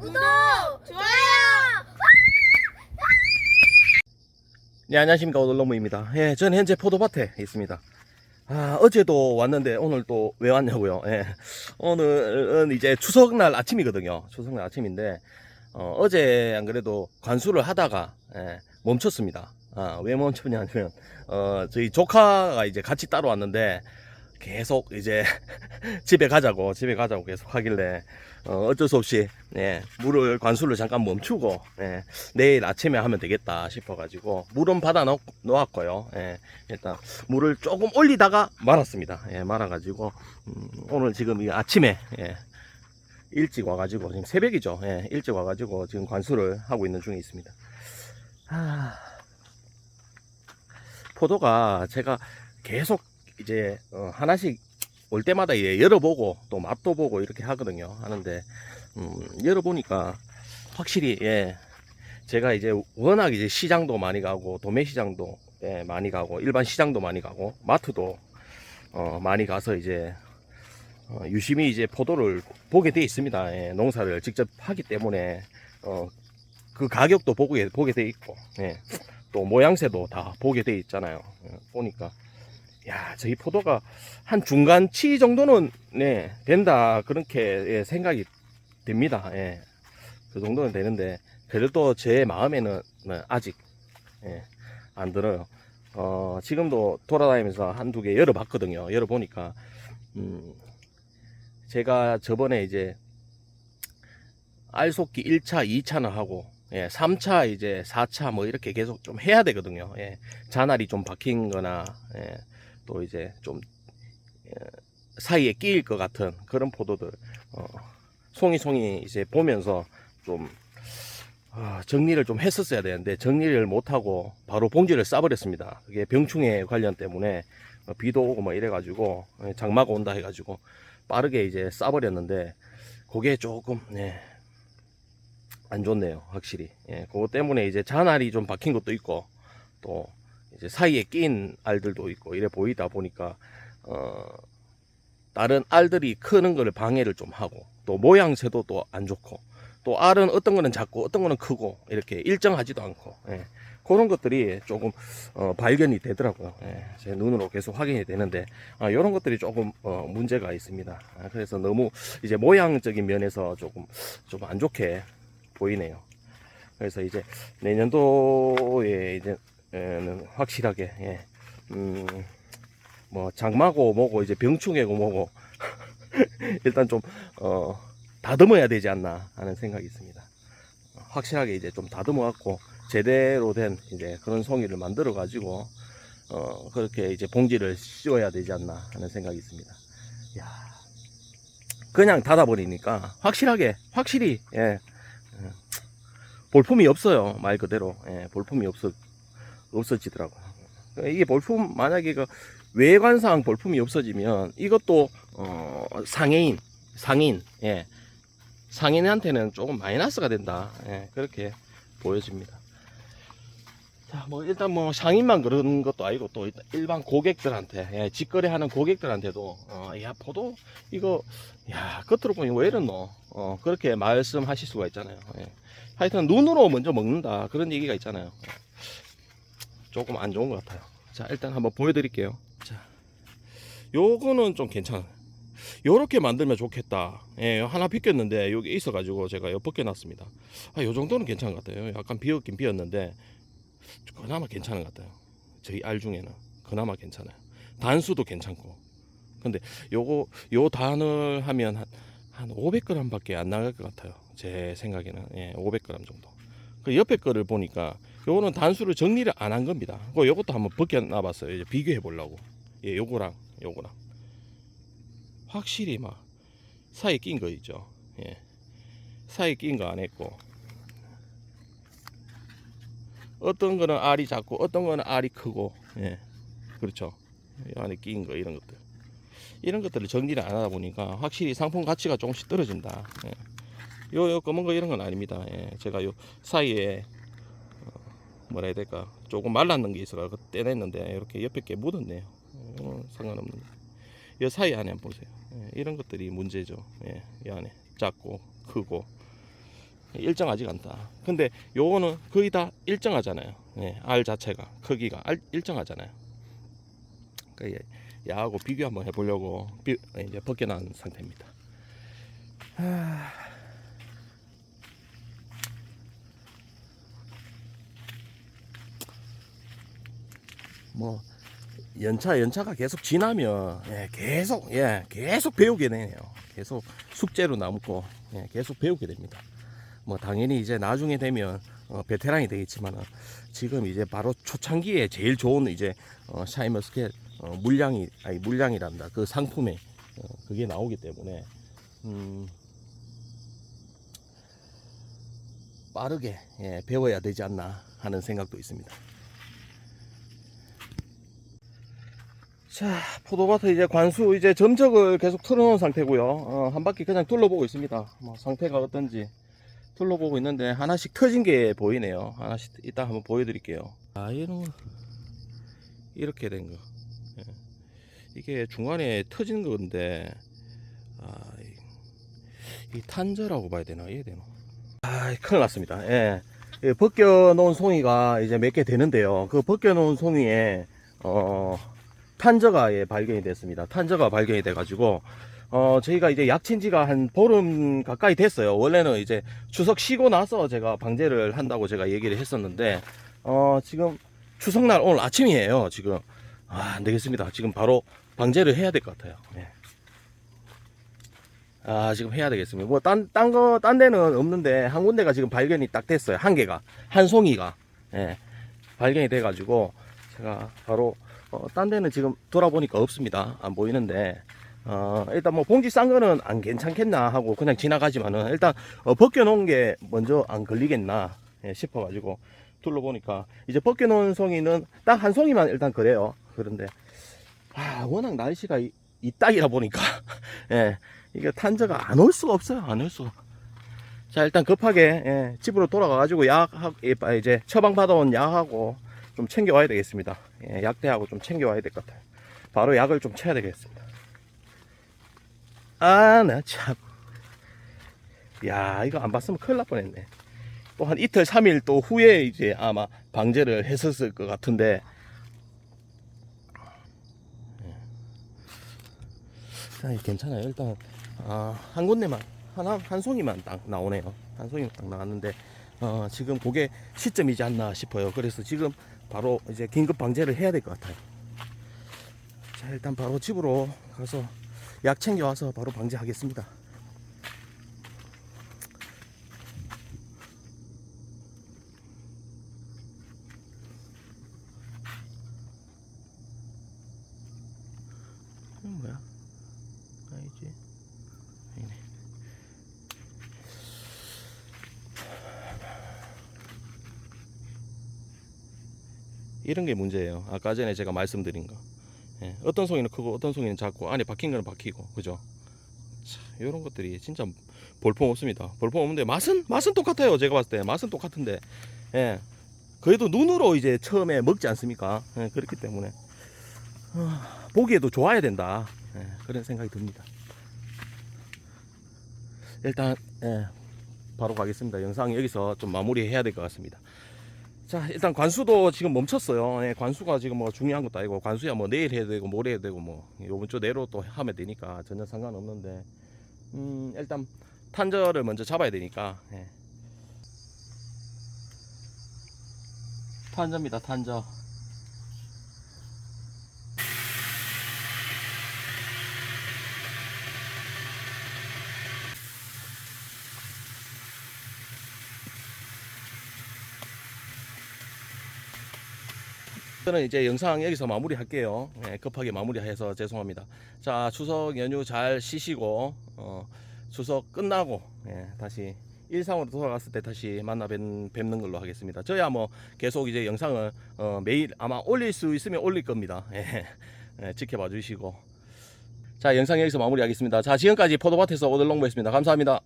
구독, 좋아요. 네, 안녕하십니까. 오돌로무입니다. 예, 저는 현재 포도밭에 있습니다. 아, 어제도 왔는데 오늘 또 왜 왔냐고요. 예. 오늘은 이제 추석날 아침이거든요. 추석날 아침인데, 어, 어제 안 그래도 관수를 하다가, 예, 멈췄습니다. 아, 왜 멈췄냐면, 어, 저희 조카가 이제 같이 따로 왔는데, 계속 이제 집에 가자고, 집에 가자고 계속 하길래, 어, 어쩔 수 없이, 예, 물을, 관수를 잠깐 멈추고, 예, 내일 아침에 하면 되겠다 싶어가지고, 물은 받아 놓, 놓았고요. 예, 일단, 물을 조금 올리다가 말았습니다. 예, 말아가지고, 음, 오늘 지금 이 아침에, 예, 일찍 와가지고, 지금 새벽이죠. 예, 일찍 와가지고, 지금 관수를 하고 있는 중에 있습니다. 아, 포도가 제가 계속 이제, 어, 하나씩 올 때마다 예, 열어보고 또 맛도 보고 이렇게 하거든요. 하는데 음, 열어보니까 확실히 예, 제가 이제 워낙 이제 시장도 많이 가고 도매 시장도 예, 많이 가고 일반 시장도 많이 가고 마트도 어, 많이 가서 이제 어, 유심히 이제 포도를 보게 돼 있습니다. 예, 농사를 직접 하기 때문에 어, 그 가격도 보게 보게 돼 있고 예, 또 모양새도 다 보게 돼 있잖아요. 예, 보니까 야, 저희 포도가 한 중간치 정도는 네, 된다 그렇게 예, 생각이 됩니다. 예. 그 정도는 되는데 그래도 제 마음에는 네, 아직 예, 안 들어요. 어, 지금도 돌아다니면서 한두 개 열어봤거든요. 열어보니까 음, 제가 저번에 이제 알속기 1차, 2차는 하고 예, 3차 이제 4차 뭐 이렇게 계속 좀 해야 되거든요. 예, 잔알이 좀 박힌 거나 예, 또 이제 좀 예, 사이에 끼일 것 같은 그런 포도들 어, 송이송이 이제 보면서 좀 아, 정리를 좀 했었어야 되는데 정리를 못하고 바로 봉지를 싸버렸습니다. 그게 병충해 관련 때문에 어, 비도 오고 뭐 이래가지고 예, 장마가 온다 해가지고 빠르게 이제 싸버렸는데 그게 조금 네, 안 좋네요 확실히 예, 그거 때문에 이제 잔알이 좀 박힌 것도 있고 또 이제 사이에 낀 알들도 있고 이래 보이다 보니까 어 다른 알들이 크는 거를 방해를 좀 하고 또 모양새도 또 안 좋고 또 알은 어떤 거는 작고 어떤 거는 크고 이렇게 일정하지도 않고 예. 그런 것들이 조금 어, 발견이 되더라고요. 예. 제 눈으로 계속 확인이 되는데 아, 이런 것들이 조금 어, 문제가 있습니다. 아, 그래서 너무 이제 모양적인 면에서 조금 좀 안 좋게 보이네요. 그래서 이제 내년도에 이제 확실하게 예. 음, 뭐 장마고 뭐고 이제 병충해고 뭐고 일단 좀 어, 다듬어야 되지 않나 하는 생각이 있습니다. 확실하게 이제 좀 다듬어 갖고 제대로 된 이제 그런 송이를 만들어 가지고 어, 그렇게 이제 봉지를 씌워야 되지 않나 하는 생각이 있습니다. 야, 그냥 닫아 버리니까 확실하게 확실히 예, 예, 볼품이 없어요 말 그대로 예, 볼품이 없어 없어지더라고요. 이게 볼품 만약에 그 외관상 볼품이 없어지면 이것도 어, 상해인 상인 예. 상인한테는 조금 마이너스가 된다. 예, 그렇게 보여집니다. 자, 뭐 일단 뭐 상인만 그런 것도 아니고 또 일반 고객들한테 예, 직거래하는 고객들한테도 어, 야 포도 이거 야 겉으로 보니 왜 이러노? 어, 그렇게 말씀하실 수가 있잖아요. 예. 하여튼 눈으로 먼저 먹는다 그런 얘기가 있잖아요. 조금 안 좋은 것 같아요. 자, 일단 한번 보여드릴게요. 자, 요거는 좀 괜찮아요. 요렇게 만들면 좋겠다. 예, 하나 비꼈는데 여기 있어 가지고 제가 요 벗겨놨습니다. 아, 요 정도는 괜찮은 것 같아요. 약간 비었긴 비었는데 그나마 괜찮은 것 같아요. 저희 알 중에는 그나마 괜찮아요. 단수도 괜찮고. 근데 요거 요 단을 하면 한, 한 500g밖에 안 나갈 것 같아요. 제 생각에는 예, 500g 정도. 그 옆에 거를 보니까 요거는 단수를 정리를 안 한 겁니다. 그 요것도 한번 벗겨놔 봤어요. 이제 비교해 보려고. 예, 요거랑 요거랑. 확실히 막 사이에 낀거 있죠. 예. 사이에 낀거 안 했고. 어떤 거는 알이 작고 어떤 거는 알이 크고. 예. 그렇죠. 이 안에 낀 거 이런 것들. 이런 것들을 정리를 안 하다 보니까 확실히 상품 가치가 조금씩 떨어진다. 예. 요, 요 검은 거 이런 건 아닙니다. 예. 제가 요 사이에 어, 뭐라 해야 될까 조금 말랐는 게 있어서 떼냈는데 이렇게 옆에 게 묻었네요. 어, 상관없는 거. 이 사이 안에 한번 보세요. 예, 이런 것들이 문제죠. 예, 이 안에 작고 크고 일정하지가 않다. 근데 요거는 거의 다 일정하잖아요. 예, 알 자체가 크기가 알, 일정하잖아요. 그러니까 얘- 얘하고 비교 한번 해보려고 벗겨난 상태입니다. 하... 뭐 연차 연차가 계속 지나면 예, 계속 예 계속 배우게 되네요. 계속 숙제로 남고 예, 계속 배우게 됩니다. 뭐 당연히 이제 나중에 되면 어, 베테랑이 되겠지만 지금 이제 바로 초창기에 제일 좋은 이제 어, 샤이머스켓 어, 물량이 아니 물량이란다 그 상품에 어, 그게 나오기 때문에 음, 빠르게 예, 배워야 되지 않나 하는 생각도 있습니다. 자, 포도밭에 이제 관수 이제 점적을 계속 틀어놓은 상태고요. 어, 한 바퀴 그냥 둘러보고 있습니다. 뭐 상태가 어떤지 둘러보고 있는데 하나씩 터진 게 보이네요. 하나씩 이따 한번 보여드릴게요. 아, 이런 거 이렇게 된 거. 예. 이게 중간에 터진 건데 아, 이, 이 탄저라고 봐야 되나 이해 되나? 아, 큰일 났습니다. 예. 예, 벗겨 놓은 송이가 이제 몇 개 되는데요. 그 벗겨 놓은 송이에 어. 탄저가 예, 발견이 됐습니다. 탄저가 발견이 돼가지고 어, 저희가 이제 약친 지가 한 보름 가까이 됐어요. 원래는 이제 추석 쉬고 나서 제가 방제를 한다고 제가 얘기를 했었는데 어, 지금 추석날 오늘 아침이에요. 지금 아, 안 되겠습니다. 지금 바로 방제를 해야 될 것 같아요. 예. 아, 지금 해야 되겠습니다. 뭐, 딴, 딴 거, 딴 데는 없는데, 한 군데가 지금 발견이 딱 됐어요. 한 개가. 한 송이가. 예. 발견이 돼가지고, 제가 바로 어, 딴 데는 지금 돌아보니까 없습니다. 안 보이는데, 어, 일단 뭐 봉지 싼 거는 안 괜찮겠나 하고 그냥 지나가지만은 일단 어, 벗겨놓은 게 먼저 안 걸리겠나 예, 싶어가지고 둘러보니까 이제 벗겨놓은 송이는 딱 한 송이만 일단 그래요. 그런데, 아, 워낙 날씨가 이, 이 딱이라 보니까, 예, 이게 탄저가 안 올 수가 없어요. 안 올 수가. 자, 일단 급하게, 예, 집으로 돌아가가지고 약, 이제 처방 받아온 약하고 좀 챙겨와야 되겠습니다. 예, 약대하고 좀 챙겨와야 될 것 같아요. 바로 약을 좀 쳐야 되겠습니다. 아, 나 참. 야, 이거 안 봤으면 큰일 날 뻔했네. 또 한 이틀, 삼일 또 후에 이제 아마 방제를 했었을 것 같은데. 예. 자, 괜찮아요. 일단, 아, 한 군데만, 하나, 한 송이만 딱 나오네요. 한 송이만 딱 나왔는데, 어, 지금 그게 시점이지 않나 싶어요. 그래서 지금 바로 이제 긴급 방제를 해야 될 것 같아요. 자, 일단 바로 집으로 가서 약 챙겨와서 바로 방제하겠습니다. 이건 뭐야? 아니지. 아니네. 이런 게 문제예요. 아까 전에 제가 말씀드린 거. 예, 어떤 송이는 크고 어떤 송이는 작고 안에 박힌 거는 박히고 그죠? 이런 것들이 진짜 볼품 없습니다. 볼품 없는데 맛은 맛은 똑같아요. 제가 봤을 때 맛은 똑같은데 예, 그래도 눈으로 이제 처음에 먹지 않습니까? 예, 그렇기 때문에 아, 보기에도 좋아야 된다. 예, 그런 생각이 듭니다. 일단 예, 바로 가겠습니다. 영상 여기서 좀 마무리해야 될 것 같습니다. 자 일단 관수도 지금 멈췄어요. 예, 관수가 지금 뭐 중요한 것도 아니고 관수야 뭐 내일 해야 되고 모레 해야 되고 뭐 요번 주 내로 또 하면 되니까 전혀 상관없는데 음 일단 탄저를 먼저 잡아야 되니까 예. 탄저입니다 탄저 저는 이제 영상 여기서 마무리할게요. 예, 급하게 마무리해서 죄송합니다. 자 추석 연휴 잘 쉬시고 어, 추석 끝나고 예, 다시 일상으로 돌아갔을 때 다시 만나 뵙는, 뵙는 걸로 하겠습니다. 저야 뭐 계속 이제 영상을 어, 매일 아마 올릴 수 있으면 올릴 겁니다. 예, 예, 지켜봐 주시고 자 영상 여기서 마무리하겠습니다. 자 지금까지 포도밭에서 오들롱보였습니다. 감사합니다.